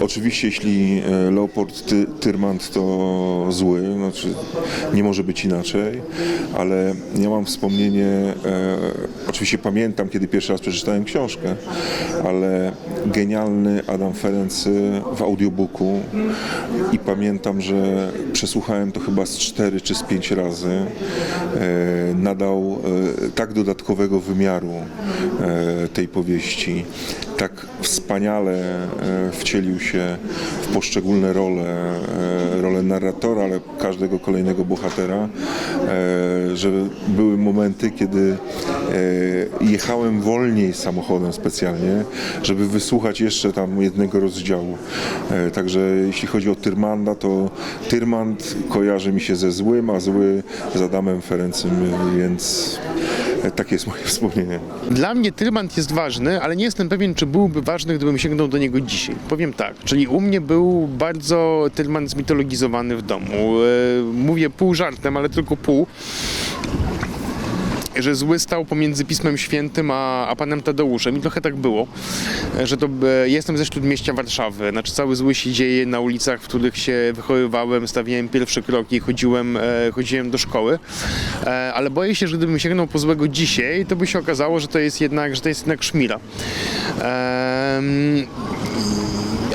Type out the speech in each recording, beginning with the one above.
Oczywiście, jeśli e, Leopold Ty, Tyrmand to zły, znaczy nie może być inaczej, ale ja mam wspomnienie, e, oczywiście pamiętam, kiedy pierwszy raz przeczytałem książkę, ale genialny Adam Ferency w audiobooku i pamiętam, że przesłuchałem to chyba z cztery czy z pięć razy, e, nadał e, tak dodatkowego wymiaru e, tej powieści, tak wspaniale e, wcielił się w poszczególne role, e, rolę narratora, ale każdego kolejnego bohatera, e, że były momenty, kiedy jechałem wolniej samochodem specjalnie, żeby wysłuchać jeszcze tam jednego rozdziału. Także jeśli chodzi o Tyrmanda, to Tyrmand kojarzy mi się ze złym, a zły z Adamem Ferencym, więc takie jest moje wspomnienie. Dla mnie Tyrmand jest ważny, ale nie jestem pewien, czy byłby ważny, gdybym sięgnął do niego dzisiaj. Powiem tak, czyli u mnie był bardzo Tyrmand zmitologizowany w domu. E, Mówię pół żartem, ale tylko pół. Że zły stał pomiędzy Pismem Świętym a, a Panem Tadeuszem. I trochę tak było, że to e, jestem ze śródmieścia Warszawy, znaczy cały zły się dzieje na ulicach, w których się wychowywałem, stawiałem pierwsze kroki, chodziłem, e, chodziłem do szkoły, E, ale boję się, że gdybym sięgnął po złego dzisiaj, to by się okazało, że to jest jednak, że to jest jednak szmira.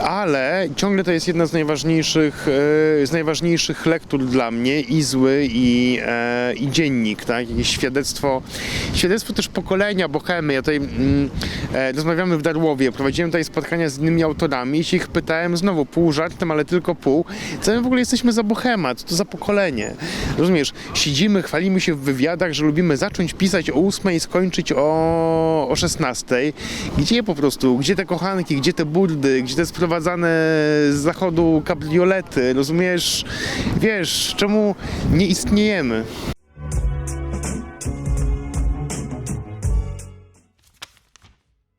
Ale ciągle to jest jedna z najważniejszych, e, z najważniejszych lektur dla mnie i zły i, e, i dziennik, tak? Jakieś świadectwo, świadectwo też pokolenia Bohemy. Ja tutaj mm, e, rozmawiamy w Darłowie, prowadziłem tutaj spotkania z innymi autorami i się ich pytałem znowu pół żartem, ale tylko pół, co my w ogóle jesteśmy za Bohema, co to za pokolenie? Rozumiesz, siedzimy, chwalimy się w wywiadach, że lubimy zacząć pisać o 8 i skończyć o, o 16. Gdzie po prostu, gdzie te kochanki, gdzie te burdy, gdzie te sprowadzane z zachodu kabriolety, rozumiesz? Wiesz, czemu nie istniejemy?